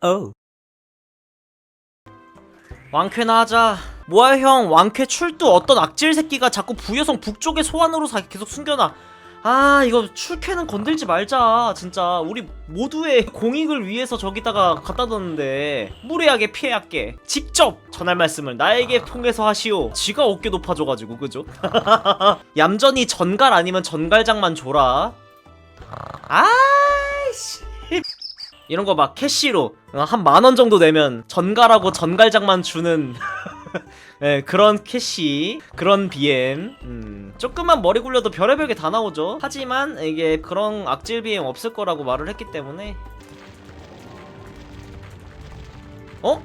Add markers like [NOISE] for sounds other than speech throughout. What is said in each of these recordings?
어. 왕쾌나 하자. 뭐야 형 왕쾌 출두 어떤 악질 새끼가 자꾸 부여성 북쪽의 소환으로 사- 계속 숨겨놔. 아 이거 출쾌는 건들지 말자 진짜 우리 모두의 공익을 위해서 저기다가 갖다 뒀는데 무례하게 피해할게 직접 전할 말씀을 나에게 통해서 하시오 지가 어깨 높아져가지고 그죠? [LAUGHS] 얌전히 전갈 아니면 전갈장만 줘라 아이씨 이런 거 막 캐시로 한 만 원 정도 내면 전갈하고 전갈장만 주는 예, [LAUGHS] 그런 캐시, 그런 BM. 음, 조금만 머리 굴려도 별의별 게 다 나오죠. 하지만 이게 그런 악질 BM 없을 거라고 말을 했기 때문에. 어?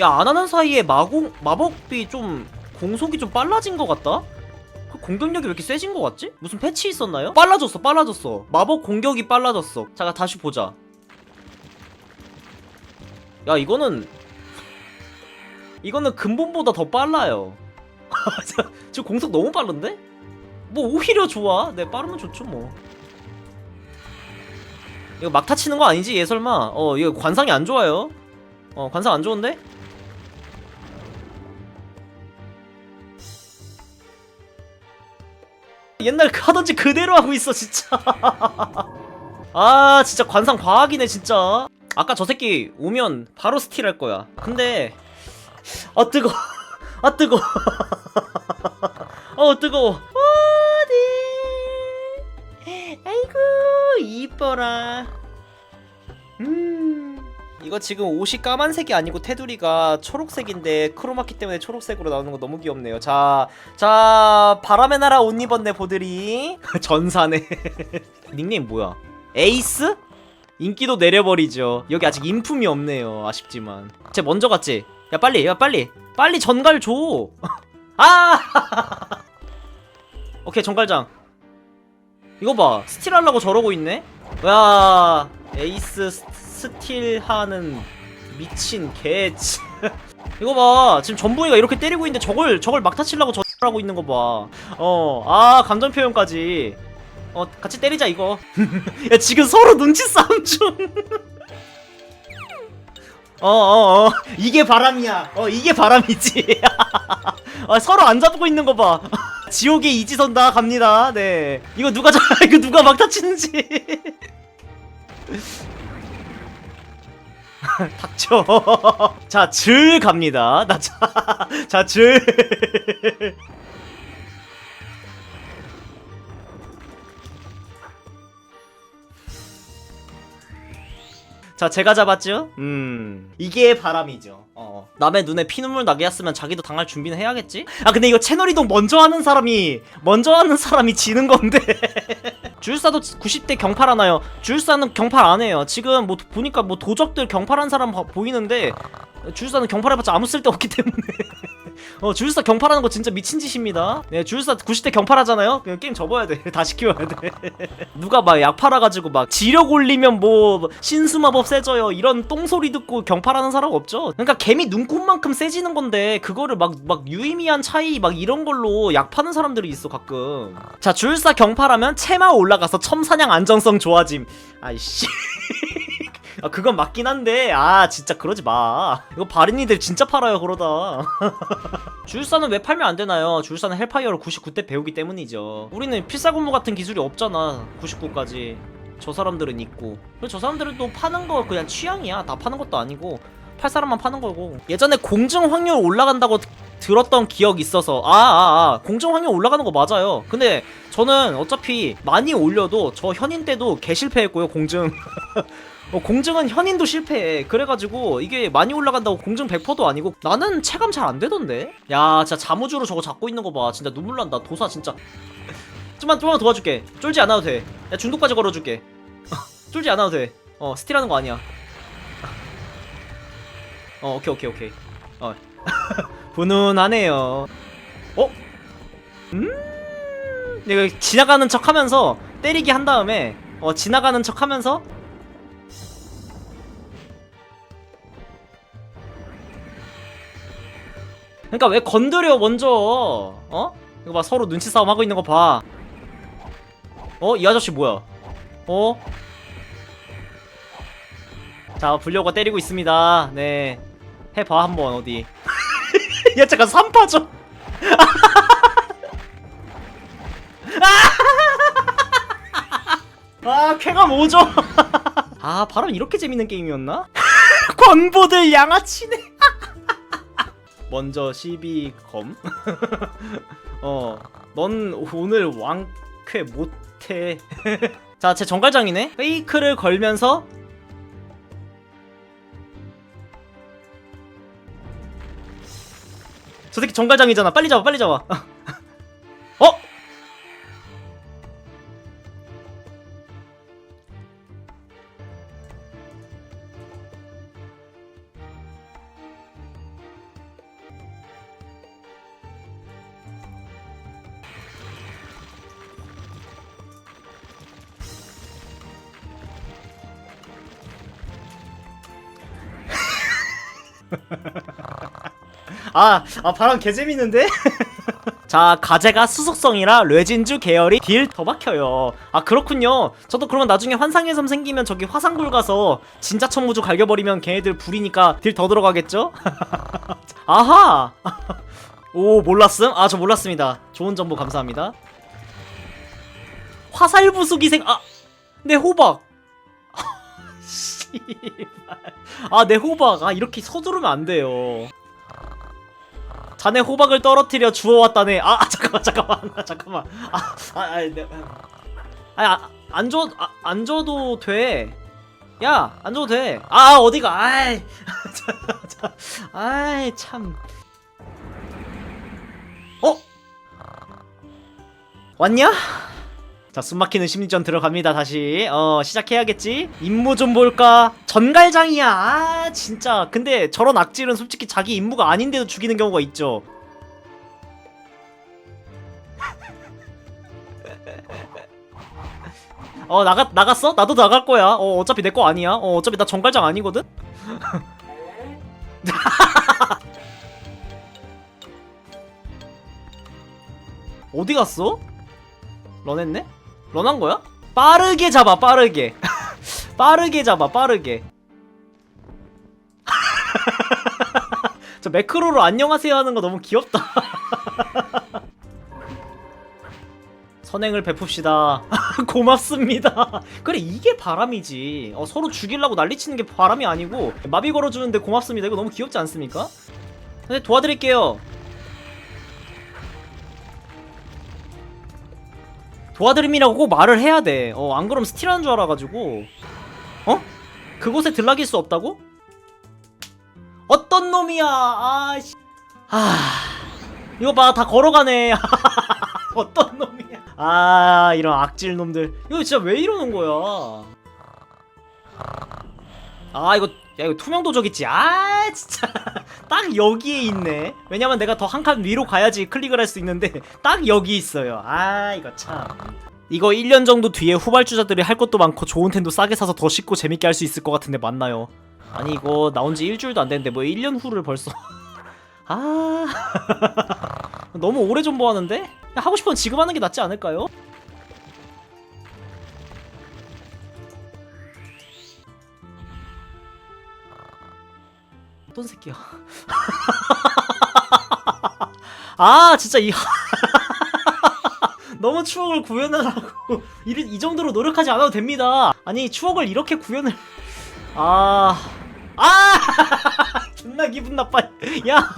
야, 안 하는 사이에 마공, 마법비 좀, 공속이 좀 빨라진 것 같다? 그 공격력이 왜 이렇게 세진 것 같지? 무슨 패치 있었나요? 빨라졌어, 빨라졌어. 마법 공격이 빨라졌어. 자, 다시 보자. 야, 이거는 이거는 근본보다 더 빨라요. 저- [LAUGHS] 지금 공속 너무 빠른데? 뭐 오히려 좋아. 네 빠르면 좋죠 뭐. 이거 막타 치는 거 아니지 얘 설마? 어 이거 관상이 안 좋아요. 어 관상 안 좋은데? 옛날 그 하던지 그대로 하고 있어 진짜. [LAUGHS] 아 진짜 관상 과학이네 진짜. 아까 저 새끼 오면 바로 스틸 할 거야. 근데 아 뜨거. [LAUGHS] 아 뜨거. [LAUGHS] 어 뜨거워. 어디? 아이고 이뻐라. 음. 이거 지금 옷이 까만색이 아니고 테두리가 초록색인데 크로마키 때문에 초록색으로 나오는 거 너무 귀엽네요. 자, 자 바람의 나라 옷 입었네 보들이. [LAUGHS] 전사네. [LAUGHS] 닉네임 뭐야? 에이스? 인기도 내려버리죠. 여기 아직 인품이 없네요. 아쉽지만. 쟤 먼저 갔지? 야 빨리, 야 빨리, 빨리 전갈 줘. [LAUGHS] 아! 오케이 전갈장. 이거 봐, 스틸 하려고 저러고 있네. 야, 에이스 스- 스틸하는 미친 개. [LAUGHS] 이거 봐, 지금 전부이가 이렇게 때리고 있는데 저걸 저걸 막타 치려고 저하고 있는 거 봐. 어, 아 감정 표현까지. 어, 같이 때리자 이거. [LAUGHS] 야 지금 서로 눈치 싸움 중. 어어 어 [LAUGHS] 어, 이게 바람이야 어 이게 바람이지 아, 서로 안 잡고 있는 거봐 지옥의 이지선 다 갑니다 네 이거 누가 자 이거 누가 막 다 치는지 [LAUGHS] 닥쳐 [LAUGHS] 자즐 갑니다 나 자자즐 [LAUGHS] 자, 제가 잡았죠? 음. 이게 바람이죠. 어. 남의 눈에 피눈물 나게 했으면 자기도 당할 준비는 해야겠지? 아, 근데 이거 채널 이동 먼저 하는 사람이, 먼저 하는 사람이 지는 건데. 주술사도 90대 경팔 하나요? 주술사는 경팔 안 해요. 지금 뭐 보니까 뭐 도적들 경팔한 사람 봐- 보이는데, 주술사는 경팔해봤자 아무 쓸데 없기 때문에. [LAUGHS] 어, 주술사 경팔하는 거 진짜 미친 짓입니다. 네, 주술사 90대 경팔하잖아요? 그냥 게임 접어야 돼. [LAUGHS] 다시 키워야 돼. [LAUGHS] 누가 막 약 팔아가지고 막 지력 올리면 뭐 신수마법 세져요 이런 똥소리 듣고 경팔하는 사람 없죠 그러니까 개미 눈곱만큼 세지는 건데 그거를 막 막 유의미한 차이 막 이런 걸로 약 파는 사람들이 있어 가끔 자 줄사 경팔하면 체마 올라가서 첨사냥 안정성 좋아짐 아이씨 [LAUGHS] 아 그건 맞긴 한데 아 진짜 그러지 마 이거 바린이들 진짜 팔아요 그러다 [LAUGHS] 주술사는 왜 팔면 안 되나요? 주술사는 헬파이어를 99대 배우기 때문이죠. 우리는 필사군무 같은 기술이 없잖아. 99까지. 저 사람들은 있고. 저 사람들은 또 파는 거 그냥 취향이야. 다 파는 것도 아니고. 팔 사람만 파는 거고. 예전에 공증 확률 올라간다고 드- 들었던 기억 있어서 아, 아, 아, 공증 확률 올라가는 거 맞아요. 근데 저는 어차피 많이 올려도 저 현인 때도 개 실패했고요, 공증. [LAUGHS] 어, 공증은 현인도 실패해. 그래가지고 이게 많이 올라간다고 공증 100%도 아니고 나는 체감 잘 안 되던데? 야, 진짜 자무주로 저거 잡고 있는 거 봐. 진짜 눈물 난다. 도사 진짜. 좀만 좀만 도와줄게. 쫄지 않아도 돼. 야, 중독까지 걸어줄게. [LAUGHS] 쫄지 않아도 돼. 어, 스틸하는 거 아니야. 어, 오케이, 오케이, 오케이. 어. [LAUGHS] 분운하네요. 어? 음? 이거 지나가는 척 하면서 때리기 한 다음에 어, 지나가는 척 하면서 그러니까 왜 건드려 먼저 어? 이거 봐 서로 눈치 싸움 하고 있는 거 봐. 어? 이 아저씨 뭐야? 어? 자 불려고 때리고 있습니다 네 해봐 한번 어디 [LAUGHS] 야 잠깐 3파죠 [LAUGHS] 아 쾌감 오죠 [LAUGHS] 아 바로 이렇게 재밌는 게임이었나? 권보들 양아치네 먼저 12검? [LAUGHS] 어 넌 오늘 왕쾌 못해. [LAUGHS] 자 제 정갈장이네. 페이크를 걸면서 저 새끼 정갈장이잖아. 빨리 잡아 빨리 잡아 [LAUGHS] 아, 아 바람 개 재밌는데? 자, 가제가 수속성이라 레진주 계열이 딜 더 박혀요. 아, 그렇군요. 저도 그러면 나중에 환상의 섬 생기면 저기 화상굴 가서 진짜 천무주 갈겨버리면 걔네들 불이니까 딜 더 들어가겠죠? [LAUGHS] 아하! [LAUGHS] 오, 몰랐음? 아, 저 몰랐습니다. 좋은 정보 감사합니다. 화살 부수기 생, 아! 내 호박! 아, 내 호박. 아, 이렇게 서두르면 안 돼요. 자네 호박을 떨어뜨려 주워왔다네. 아, 아, 잠깐만, 잠깐만, 아, 잠깐만. 아, 아, 아, 네. 아니, 아, 안 줘, 아, 안 줘도 돼. 야, 안 줘도 돼. 아, 어디가? 아이, [LAUGHS] 아이, 참. 어? 왔냐? 자, 숨막히는 심리전 들어갑니다, 다시. 어, 시작해야겠지? 임무 좀 볼까? 전갈장이야. 아, 진짜. 근데 저런 악질은 솔직히 자기 임무가 아닌데도 죽이는 경우가 있죠. 어, 나가, 나갔어? 나도 나갈 거야. 어, 어차피 내 거 아니야. 어, 어차피 나 전갈장 아니거든? [LAUGHS] 어디 갔어? 런했네? 런한 거야? 빠르게 잡아 빠르게. [LAUGHS] 빠르게 잡아 빠르게. [LAUGHS] 저 매크로로 안녕하세요 하는 거 너무 귀엽다. [LAUGHS] 선행을 베풉시다. 고맙습니다. 그래 이게 바람이지. 어, 서로 죽이려고 난리치는 게 바람이 아니고 마비 걸어주는데 고맙습니다. 이거 너무 귀엽지 않습니까? 근데 도와드릴게요 도와드림이라고 꼭 말을 해야 돼. 어, 안 그럼 스틸하는 줄 알아가지고. 어? 그곳에 들락일 수 없다고? 어떤 놈이야? 아, 씨. 아, 이거 봐, 다 걸어가네. [LAUGHS] 어떤 놈이야? 아, 이런 악질 놈들. 이거 진짜 왜 이러는 거야? 아, 이거, 야, 이거 투명 도 적 있지? 아, 진짜. 딱 여기에 있네. 왜냐면 내가 더 한 칸 위로 가야지 클릭을 할 수 있는데, [LAUGHS] 딱 여기 있어요. 아, 이거 참. 이거 1년 정도 뒤에 후발주자들이 할 것도 많고 좋은 템도 싸게 사서 더 쉽고 재밌게 할 수 있을 것 같은데 맞나요? 아니 이거 나온 지 일주일도 안 됐는데 뭐 1년 후를 벌써 [LAUGHS] 아 [LAUGHS] 너무 오래전 보았는데? 하고 싶으면 지금 하는 게 낫지 않을까요? 어떤 새끼야? [LAUGHS] 아 진짜 이 [LAUGHS] 너무 추억을 구현하라고. [LAUGHS] 이, 이 정도로 노력하지 않아도 됩니다. 아니 추억을 이렇게 구현을. 아... 아! 존나 기분 나빠. 야!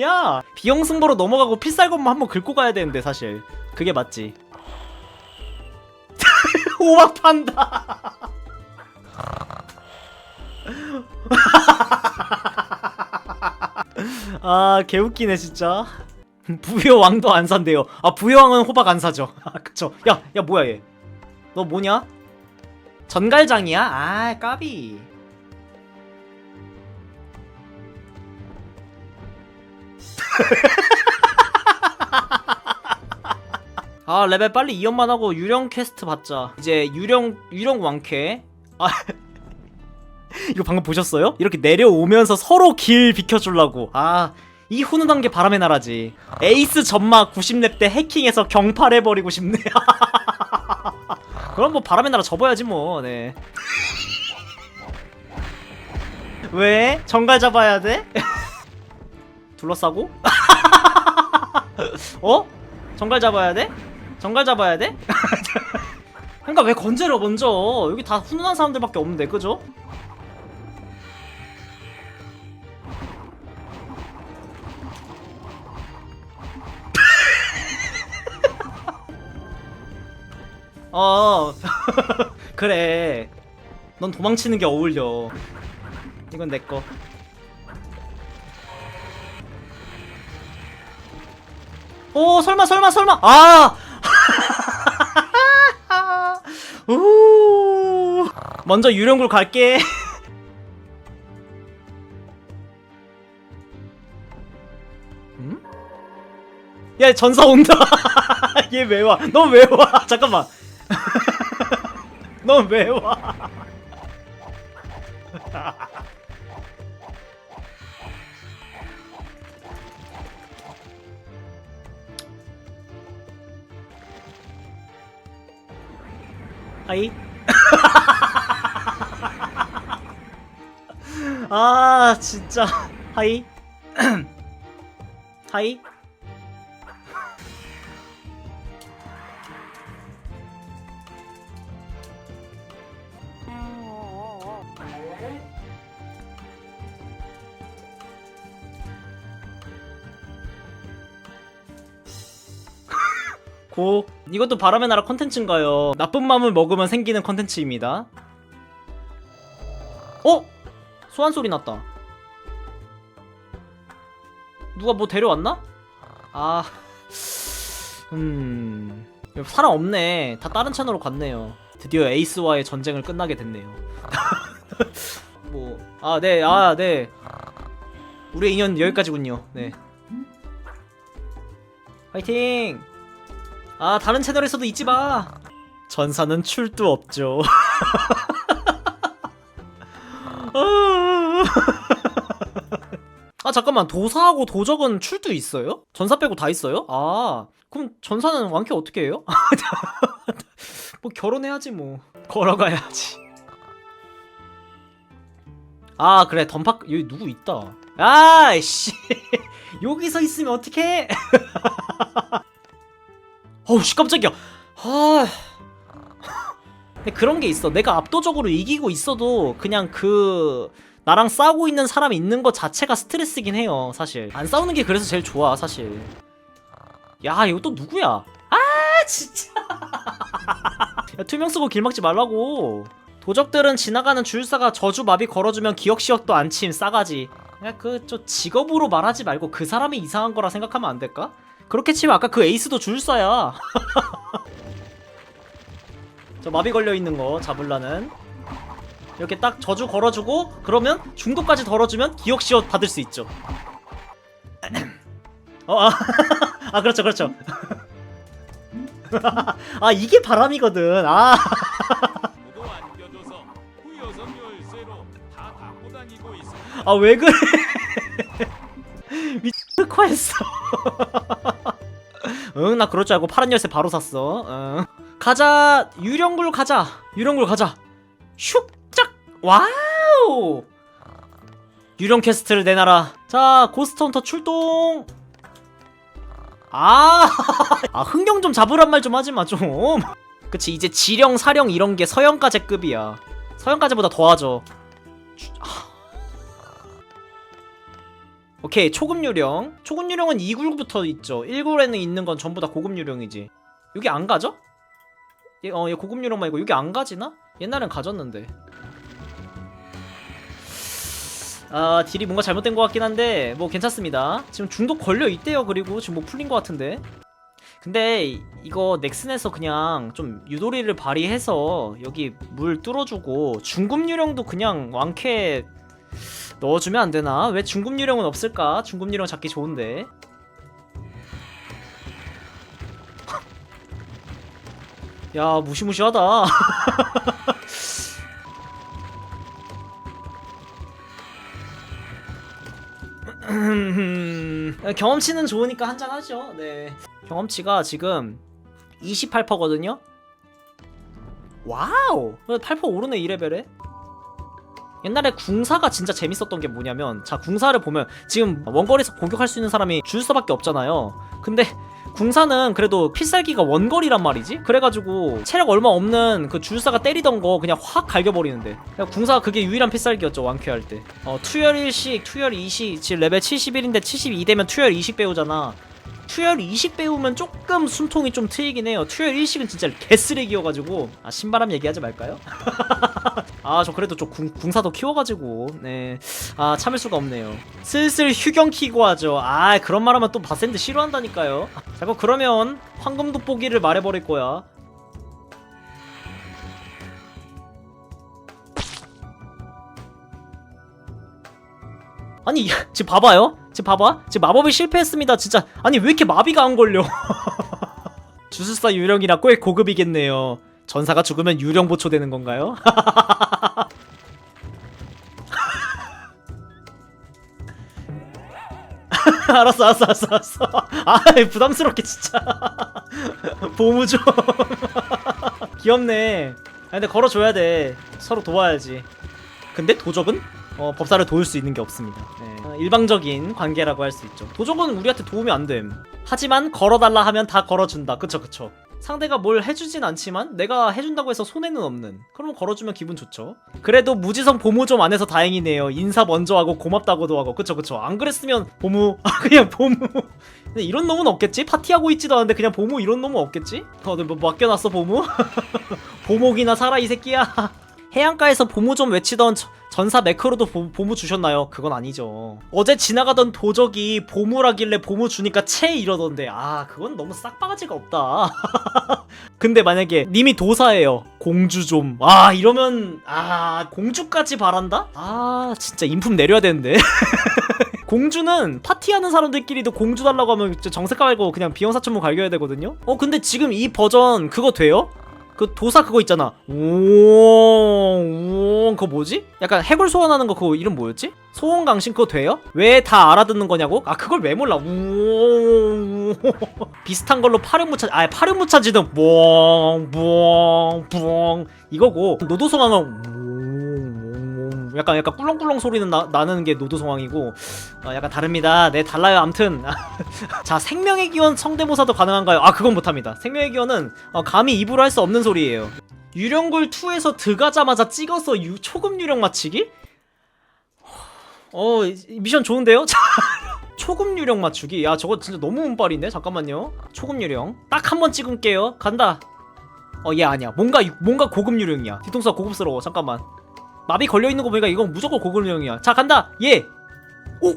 야! 비영승보로 넘어가고 필살건만 한번 긁고 가야 되는데 사실. 그게 맞지. 오막 판다 [LAUGHS] 아 개웃기네 진짜 부여 왕도 안 산대요. 아 부여 왕은 호박 안 사죠. 아 그쵸. 야, 야 뭐야 얘? 너 뭐냐? 전갈장이야? 아 까비. [LAUGHS] 아 레벨 빨리 2연만 하고 유령 퀘스트 받자. 이제 유령 유령 왕쾌. 아 이거 방금 보셨어요? 이렇게 내려오면서 서로 길 비켜주려고. 아. 이 훈훈한 게 바람의 나라지. 에이스 점막 90렙 때 해킹해서 경팔해버리고 싶네. [LAUGHS] 그럼 뭐 바람의 나라 접어야지 뭐. 네. 왜? 정갈 잡아야 돼? [LAUGHS] 둘러싸고? [LAUGHS] 어? 정갈 잡아야 돼? 정갈 잡아야 돼? 그러니까 왜 건재려 먼저 여기 다 훈훈한 사람들밖에 없는데 그죠? [LAUGHS] 그래 넌 도망치는 게 어울려 이건 내꺼 오 설마 설마 설마 아 [LAUGHS] 우. 먼저 유령굴 갈게 [LAUGHS] 음? 야 전사 온다 얘 왜 와? 너 왜 와? 잠깐만 너왜 와? 하이? [LAUGHS] 아 진짜. 하이? [CLEARS THROAT] 하이 고 이것도 바람의 나라 컨텐츠인가요? 나쁜 마음을 먹으면 생기는 컨텐츠입니다. 어? 소환 소리 났다. 누가 뭐 데려왔나? 아, 음, 사람 없네. 다 다른 채널로 갔네요. 드디어 에이스와의 전쟁을 끝나게 됐네요. [LAUGHS] 뭐, 아, 네, 아, 네. 우리의 인연 여기까지군요. 네. 화이팅! 아 다른 채널에서도 잊지 마. 전사는 출두 없죠. [LAUGHS] 아 잠깐만 도사하고 도적은 출두 있어요? 전사 빼고 다 있어요? 아 그럼 전사는 왕캐 어떻게 해요? [LAUGHS] 뭐 결혼해야지 뭐 걸어가야지. 아 그래 던파 여기 누구 있다. 아이씨 [LAUGHS] 여기서 있으면 어떡해? 어우 씨 깜짝이야. 아. 근데 그런 게 있어. 내가 압도적으로 이기고 있어도 그냥 그 나랑 싸우고 있는 사람이 있는 것 자체가 스트레스긴 해요 사실. 안 싸우는 게 그래서 제일 좋아 사실. 야 이거 또 누구야? 아 진짜. [LAUGHS] 야, 투명 쓰고 길 막지 말라고. 도적들은 지나가는 주술사가 저주 마비 걸어주면 기억시억도 안침 싸가지. 그냥 그 저 직업으로 말하지 말고 그 사람이 이상한 거라 생각하면 안 될까? 그렇게 치면 아까 그 에이스도 줄사야. [LAUGHS] 저 마비 걸려 있는 거 잡을라는 이렇게 딱 저주 걸어주고 그러면 중도까지 덜어주면 기억 시옷 받을 수 있죠. [CLEARS THROAT] 어, 아, [LAUGHS] 아 그렇죠, 그렇죠. [LAUGHS] 아 이게 바람이거든. 아, 아무도 안 껴줘서 후여성 열쇠로 다 갖고 다니고 있어. 아왜 그래? 미 쳤했어. [LAUGHS] 응, 나 그럴 줄 알고 파란 열쇠 바로 샀어. 응. 가자, 유령굴 가자. 유령굴 가자. 슉, 짝, 와우. 유령 퀘스트를 내놔라. 자, 고스트 헌터 출동. 아, [LAUGHS] 아 흥경 좀 잡으란 말 좀 하지 마 좀. 그치 이제 지령, 사령 이런 게 서영가제급이야. 서영가제보다 더하죠. 주- 아. 오케이 초급 유령. 초급 유령은 2굴부터 있죠. 1굴에는 있는 건 전부 다 고급 유령이지. 여기 안 가죠? 얘, 어, 얘 고급 유령 말고 여기 안 가지나? 옛날엔 가졌는데. 아 딜이 뭔가 잘못된 것 같긴 한데 뭐 괜찮습니다. 지금 중독 걸려 있대요 그리고 지금 뭐 풀린 것 같은데. 근데 이- 이거 넥슨에서 그냥 좀 유도리를 발휘해서 여기 물 뚫어주고 중급 유령도 그냥 왕캐 넣어주면 안 되나? 왜 중급 유령은 없을까? 중급 유령 잡기 좋은데. [LAUGHS] 야 무시무시하다. [LAUGHS] 경험치는 좋으니까 한잔 하죠. 네. 경험치가 지금 28%거든요. 와우. 8% 오르네 2레벨에. 옛날에 궁사가 진짜 재밌었던 게 뭐냐면 자 궁사를 보면 지금 원거리에서 공격할 수 있는 사람이 주술사밖에 없잖아요. 근데 궁사는 그래도 필살기가 원거리란 말이지? 그래가지고 체력 얼마 없는 그 주술사가 때리던 거 그냥 확 갈겨버리는데. 그냥 궁사가 그게 유일한 필살기였죠 완쾌할 때. 어, 투열 1식 투열 2식 지금 레벨 71인데 72 되면 투열 2식 배우잖아 투열 2식 배우면 조금 숨통이 좀 트이긴 해요. 투열 1식은 진짜 개쓰레기여가지고. 아 신바람 얘기하지 말까요? [LAUGHS] 아 저 그래도 좀 궁, 궁사도 키워가지고. 네아 참을 수가 없네요. 슬슬 휴경 키고 하죠. 아 그런 말하면 또 바센드 싫어한다니까요. 자 그럼 그러면 황금 돋보기를 말해버릴 거야 아니 지금 봐봐요. 지금 봐봐. 지금 마법이 실패했습니다. 진짜. 아니 왜 이렇게 마비가 안 걸려? [LAUGHS] 주술사 유령이라 꽤 고급이겠네요. 전사가 죽으면 유령 보초되는 건가요? [LAUGHS] 알았어 알았어 알았어 알았어. 아 부담스럽게 진짜. [LAUGHS] 보무 좀. 귀엽네. 아 근데 걸어줘야 돼. 서로 도와야지. 근데 도적은 어, 법사를 도울 수 있는 게 없습니다. 네. 어, 일방적인 관계라고 할 수 있죠. 도적은 우리한테 도움이 안 됨. 하지만 걸어달라 하면 다 걸어준다. 그쵸 그쵸. 상대가 뭘 해주진 않지만 내가 해준다고 해서 손해는 없는. 그럼 걸어주면 기분 좋죠. 그래도 무지성 보무 좀 안 해서 다행이네요. 인사 먼저 하고 고맙다고도 하고. 그쵸 그쵸. 안 그랬으면 보무 [LAUGHS] 아 그냥 보무 근데 이런 놈은 없겠지? 파티하고 있지도 않은데 그냥 보무 이런 놈은 없겠지? 어, 너뭐 맡겨놨어 보무? 보목이나 살아 이 새끼야. [LAUGHS] 해안가에서 보무 좀 외치던 저- 전사 매크로도 보, 보무 주셨나요? 그건 아니죠. 어제 지나가던 도적이 보무라길래 보무 주니까 채 이러던데 아 그건 너무 싹바가지가 없다. [LAUGHS] 근데 만약에 님이 도사예요. 공주 좀. 아 이러면 아 공주까지 바란다? 아 진짜 인품 내려야 되는데. [LAUGHS] 공주는 파티하는 사람들끼리도 공주 달라고 하면 정색 깔고 그냥 비영사천문 갈겨야 되거든요. 어 근데 지금 이 버전 그거 돼요? 그 도사 그거 있잖아. 오옹 그거 뭐지? 약간 해골 소환하는 거 그거 이름 뭐였지? 소원 강신 그거 돼요? 왜 다 알아듣는 거냐고? 아 그걸 왜 몰라? 우옹 비슷한 걸로 파렴무차 아 파렴무차지는 뽕뽕뽕 이거고 노도송황은 우옹 약간 약간 꿀렁꿀렁 소리는 나, 나는 게 노도송황이고 어, 약간 다릅니다. 네 달라요. 암튼 [LAUGHS] 자 생명의 기원 성대모사도 가능한가요? 아 그건 못합니다. 생명의 기원은 어, 감히 입으로 할 수 없는 소리예요. 유령굴 2에서 들어가자마자 찍어서 유, 초급 유령 맞히기? 어 이- 미션 좋은데요? [LAUGHS] 자, 초급 유령 맞추기. 야 저거 진짜 너무 운빨인데? 잠깐만요. 초급 유령 딱 한 번 찍을게요. 간다. 어얘 아니야. 뭔가 유- 뭔가 고급 유령이야. 뒤통수가 고급스러워. 잠깐만. 마비 걸려 있는 거 보니까 이건 무조건 고급 유령이야. 자 간다. 얘. 오.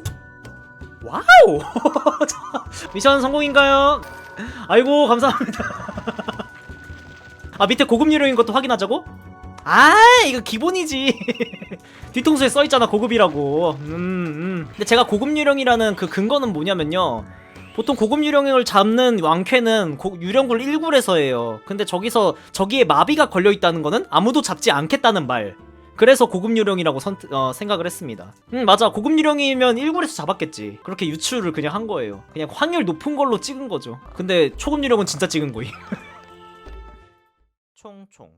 와우. [LAUGHS] 자, 미션 성공인가요? 아이고 감사합니다. [LAUGHS] 아 밑에 고급 유령인 것도 확인하자고? 아 이거 기본이지. [LAUGHS] 뒤통수에 써 있잖아 고급이라고. 음, 음. 근데 제가 고급 유령이라는 그 근거는 뭐냐면요. 보통 고급 유령을 잡는 왕쾌는 고- 유령굴 1굴에서 해요. 근데 저기서 저기에 마비가 걸려 있다는 거는 아무도 잡지 않겠다는 말. 그래서 고급 유령이라고 선, 어, 생각을 했습니다. 음 맞아 고급 유령이면 1굴에서 잡았겠지. 그렇게 유출을 그냥 한 거예요. 그냥 확률 높은 걸로 찍은 거죠. 근데 초급 유령은 진짜 찍은 거임. [LAUGHS] 총총